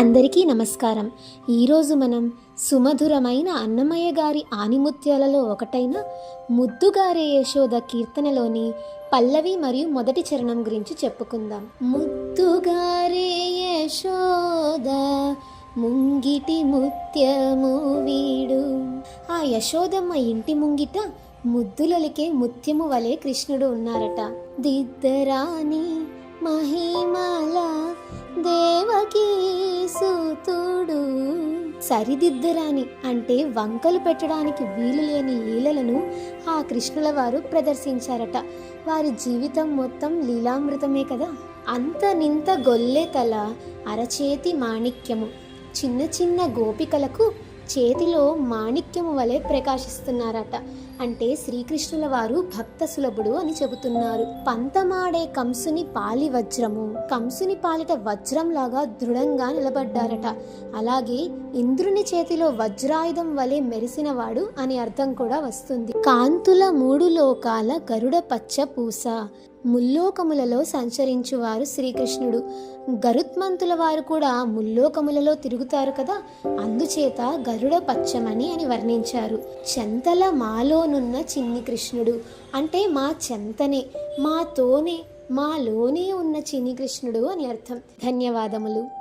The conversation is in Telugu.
అందరికీ నమస్కారం. ఈరోజు మనం సుమధురమైన అన్నమయ్య గారి ఆనిముత్యాలలో ఒకటైన ముద్దుగారే యశోద కీర్తనలోని పల్లవి మరియు మొదటి చరణం గురించి చెప్పుకుందాం. ముద్దుగారే యశోద ముంగిటి ముత్యము వీడు. ఆ యశోదమ్మ ఇంటి ముంగిట ముద్దులొలికే ముత్యము వలె కృష్ణుడు ఉన్నారట. దిద్దరాని మహిమలా చూడు సరిదిద్దరాని అంటే వంకలు పెట్టడానికి వీలు లేని లీలలను ఆ కృష్ణుల వారు ప్రదర్శించారట. వారి జీవితం మొత్తం లీలామృతమే కదా? అంత నింత గొల్లే తల అరచేతి మాణిక్యము చిన్న చిన్న గోపికలకు చేతిలో మాణిక్యము వలె ప్రకాశిస్తున్నారట. అంటే శ్రీకృష్ణుల వారు భక్త సులభుడు అని చెబుతున్నారు. పంతమాడే కంసుని పాలి వజ్రము. కంసుని పాలిట వజ్రంలాగా దృఢంగా నిలబడ్డారట. అలాగే ఇంద్రుని చేతిలో వజ్రాయుధం వలె మెరిసినవాడు అని అర్థం కూడా వస్తుంది. కాంతుల మూడు లోకాల గరుడ పచ్చ పూస ముల్లోకములలో సంచరించువారు శ్రీకృష్ణుడు. గరుత్మంతుల వారు కూడా ముల్లోకములలో తిరుగుతారు కదా అందుచేత గరుడ పచ్చమని అని వర్ణించారు. చెంతల మాలోనున్న చిన్ని కృష్ణుడు అంటే మా చెంతనే మాతోనే మాలోనే ఉన్న చిన్ని కృష్ణుడు అని అర్థం. ధన్యవాదములు.